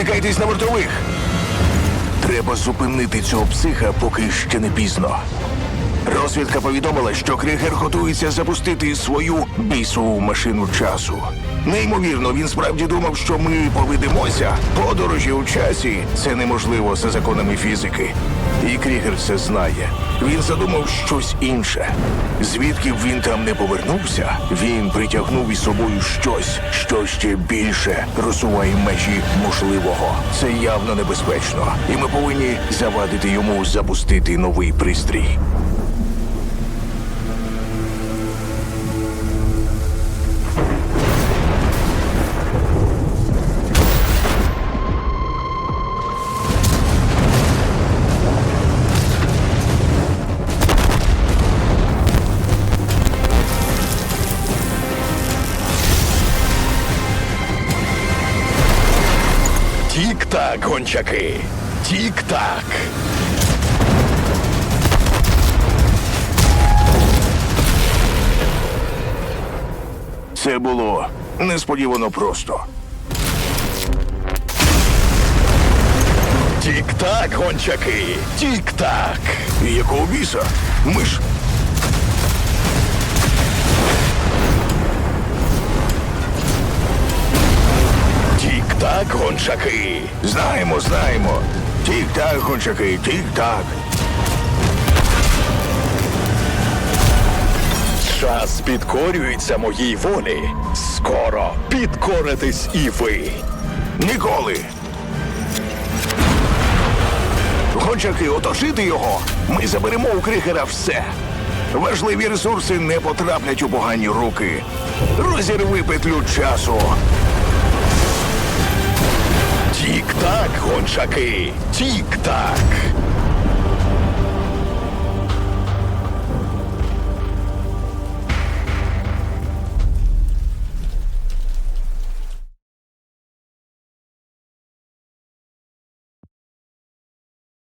відволікайтесь на вартових. Треба зупинити цього психа, поки ще не пізно. Розвідка повідомила, що Кригер готується запустити свою бісову машину часу. Неймовірно, він справді думав, що ми поведемося. Подорожі у часі це неможливо за законами фізики. І Крігер це знає. Він задумав щось інше. Звідки б він там не повернувся, він притягнув із собою щось, що ще більше розсуває межі можливого. Це явно небезпечно, і ми повинні завадити йому запустити новий пристрій. Тік-так, гончаки. Тік-так. Це було несподівано просто. Тік-так, гончаки. Тік-так. Якого біса? Ми ж. Тік-так, гончаки. Знаємо, знаємо. Тік-так, гончаки, тік-так. Час підкорюється моїй волі. Скоро підкоритесь і ви. Ніколи. Гончаки, оточити його. Ми заберемо у кригера все. Важливі ресурси не потраплять у погані руки. Розірви петлю часу. Гончаки. Тік-так.